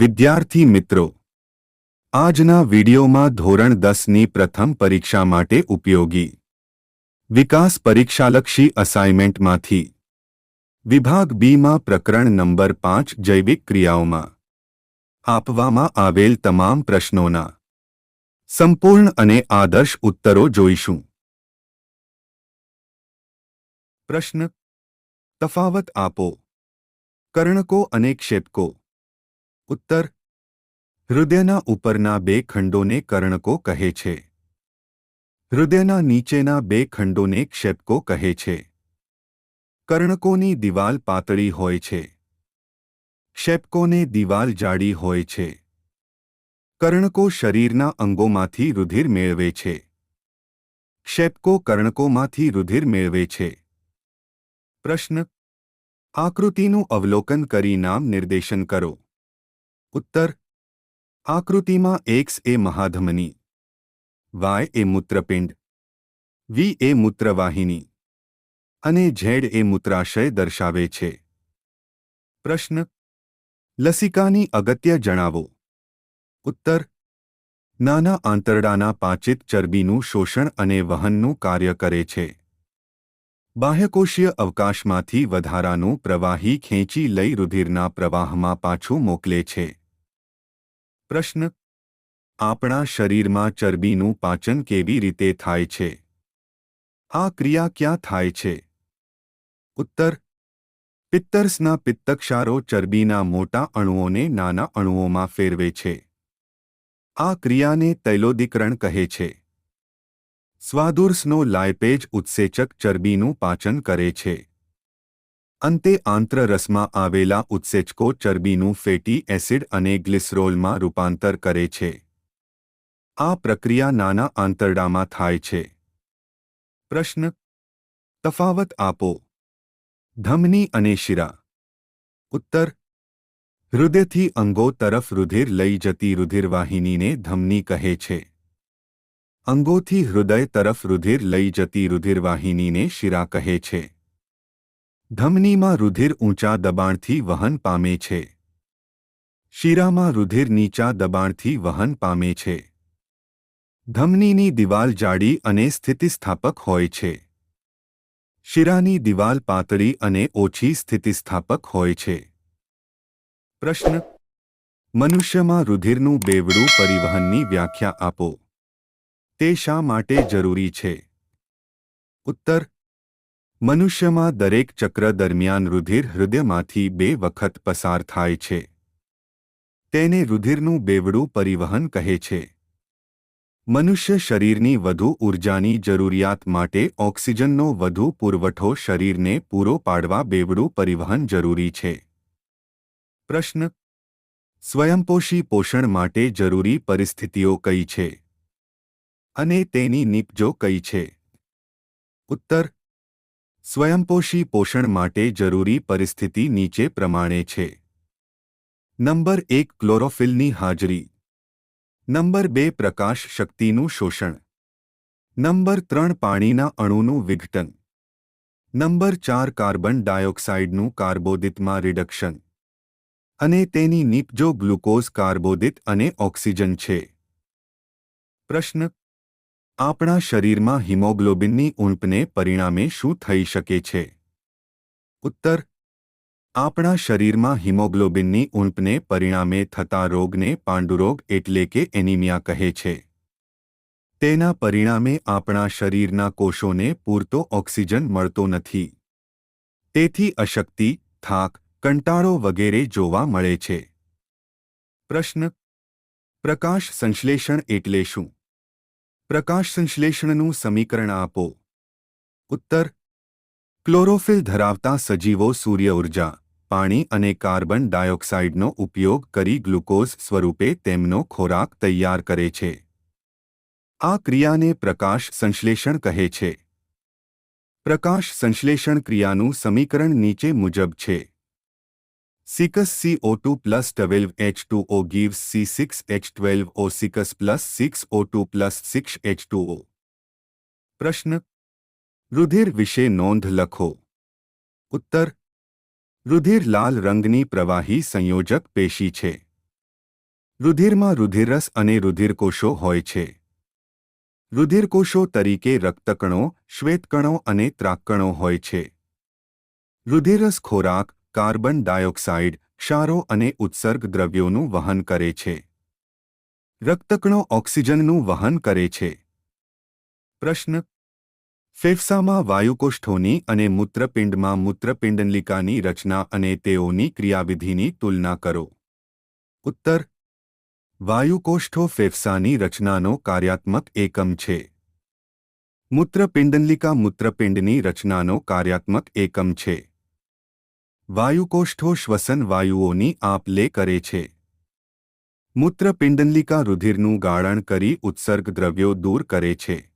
વિદ્યાર્થી મિત્રો, આજના વિડિયોમાં ધોરણ દસની પ્રથમ પરીક્ષા માટે ઉપયોગી. વિકાસ પરીક્ષાલક્ષી અસાઇનમેન્ટમાંથી. વિભાગ બીમાં પ્રકરણ નંબર પાંચ જૈવિક ક્રિયાઓમાં. આપવામાં આવેલ તમામ પ્રશ્નોના. સંપૂર્ણ અને આદર્શ ઉત્તરો જોઈશું. પ્રશ્ન. તફાવત આપો. કર્ણકો અને ક્ષેપકો ઉત્તર. હૃદયના ઉપરના બે ખંડોને કર્ણકો કહે છે. હૃદયના નીચેના બે ખંડોને ક્ષેપકો કહે છે. કર્ણકોની દિવાલ પાતળી હોય છે. ક્ષેપકોને દિવાલ જાડી હોય છે. કર્ણકો શરીરના અંગોમાંથી રુધિર મેળવે છે. ક્ષેપકો કર્ણકોમાંથી રુધિર મેળવે છે. પ્રશ્ન. આકૃતિનું અવલોકન કરી નામ નિર્દેશન કરો. ઉત્તર. આકૃતિમાં એક્સ એ મહાધમની. વાય એ મૂત્રપિંડ. વી એ મૂત્રવાહિની. અને ઝેડ એ મૂત્રાશય દર્શાવે છે. પ્રશ્ન. લસિકાની અગત્ય જણાવો. ઉત્તર. નાના આંતરડાના પાચિત ચરબીનું શોષણ અને વહનનું કાર્ય કરે છે. બાહ્યકોષીય અવકાશમાંથી વધારાનું પ્રવાહી ખેંચી લઈ રુધિરના પ્રવાહમાં પાછું મોકલે છે. પ્રશ્ન, આપણા શરીરમાં ચરબીનું પાચન કેવી રીતે થાય છે? આ ક્રિયા ક્યાં થાય છે? ઉત્તર, પિત્તર્સના પિત્તક્ષારો ચરબીના મોટા અણુઓને નાના અણુઓમાં ફેરવે છે. આ ક્રિયાને તૈલોદીકરણ કહે છે. સ્વાદુર્સનો લાયપેજ ઉત્સેચક ચરબીનું પાચન કરે છે. અંતે આંત્રરસમાં આવેલા ઉત્સેચકો ચરબીનું ફેટી એસિડ અને ગ્લિસરોલમાં રૂપાંતર કરે છે. આ પ્રક્રિયા નાના આંતરડામાં થાય છે. પ્રશ્ન. તફાવત આપો. ધમની અને શિરા. ઉત્તર. હૃદયથી અંગો તરફ રુધિર લઈ જતી રુધિરવાહિનીને ધમની કહે છે. અંગોથી હૃદય તરફ રુધિર લઈ જતી રુધિરવાહિનીને શિરા કહે છે. ધમનીમાં રુધિર ઊંચા દબાણથી વહન પામે છે. શિરામાં રુધિર નીચા દબાણથી વહન પામે છે. ધમનીની દિવાલ જાડી અને સ્થિતિસ્થાપક હોય છે. શિરાની દિવાલ પાતળી અને ઓછી સ્થિતિસ્થાપક હોય છે. પ્રશ્ન. મનુષ્યમાં રુધિરનું બેવડું પરિવહનની વ્યાખ્યા આપો. તે શા માટે જરૂરી છે? ઉત્તર. મનુષ્યમાં દરેક ચક્ર દરમિયાન રુધિર હૃદયમાંથી બે વખત પસાર થાય છે. તેને રુધિરનું બેવડું પરિવહન કહે છે. મનુષ્ય શરીરની વધુ ઊર્જાની જરૂરિયાત માટે ઓક્સિજનનો વધુ પુરવઠો શરીરને પૂરો પાડવા બેવડું પરિવહન જરૂરી છે. પ્રશ્ન. સ્વયંપોષી પોષણ માટે જરૂરી પરિસ્થિતિઓ કઈ છે? અને તેની નિપજો કઈ છે? ઉત્તર. સ્વયંપોષી પોષણ માટે જરૂરી પરિસ્થિતિ નીચે પ્રમાણે છે. નંબર એક, ક્લોરોફિલની હાજરી. નંબર બે, પ્રકાશ શક્તિનું શોષણ. નંબર ત્રણ, પાણીના અણુનું વિઘટન. નંબર ચાર, કાર્બન ડાયોક્સાઇડનું કાર્બોદિતમાં રિડક્શન. અને તેની નિપજો ગ્લુકોઝ કાર્બોદિત અને ઓક્સિજન છે. પ્રશ્ન આપણા શરીરમાં હિમોગ્લોબિનની ઊંપને પરિણામે શું થઈ શકે છે? ઉત્તર. આપણા શરીરમાં હિમોગ્લોબિનની ઊંપને પરિણામે થતા રોગને પાંડુરોગ એટલે કે એનિમિયા કહે છે. તેના પરિણામે આપણા શરીરના કોષોને પૂરતો ઓક્સિજન મળતો નથી. તેથી અશક્તિ, થાક, કંટાળો વગેરે જોવા મળે છે. પ્રશ્ન. પ્રકાશ સંશ્લેષણ એટલે શું? પ્રકાશ સંશ્લેષણનું સમીકરણ આપો. ઉત્તર. ક્લોરોફિલ ધરાવતા સજીવો સૂર્ય ઊર્જા, પાણી અને કાર્બન ડાયોક્સાઇડનો ઉપયોગ કરી ગ્લુકોઝ સ્વરૂપે તેમનો ખોરાક તૈયાર કરે છે. આ ક્રિયાને પ્રકાશ સંશ્લેષણ કહે છે. પ્રકાશ સંશ્લેષણ ક્રિયાનું સમીકરણ નીચે મુજબ છે. Six CO2 plus 12 H2O gives C6H12O six plus 6O2 plus 6H2O પ્રશ્ન રુધિર વિશે નોંધ લખો ઉત્તર રુધિર લાલ રંગની પ્રવાહી સંયોજક પેશી છે રુધિરમાં રુધિરરસ અને રુધિરકોષો હોય છે રુધિરકોષો તરીકે રક્તકણો શ્વેતકણો અને ત્રાકકણો હોય છે રુધિરરસ ખોરાક કાર્બન ડાયોક્સાઇડ ક્ષારો અને ઉત્સર્ગ દ્રવ્યોનું વહન કરે છે. રક્તકણો ઓક્સિજનનું વહન કરે છે. પ્રશ્ન. ફેફસામાં વાયુકોષ્ઠોની અને મૂત્રપિંડમાં મૂત્રપિંડલિકાની રચના અને તેઓની ક્રિયાવિધિની તુલના કરો. ઉત્તર. વાયુકોષ્ઠો ફેફસાની રચનાનો કાર્યાત્મક એકમ છે. મૂત્રપિંડનલિકા મૂત્રપિંડની રચનાનો કાર્યાત્મક એકમ છે. વાયુકોષ્ઠો શ્વસન વાયુઓની આપ લે કરે છે. મૂત્રપિંડનલિકા રુધિરનું ગાળણ કરી ઉત્સર્ગ દ્રવ્યો દૂર કરે છે.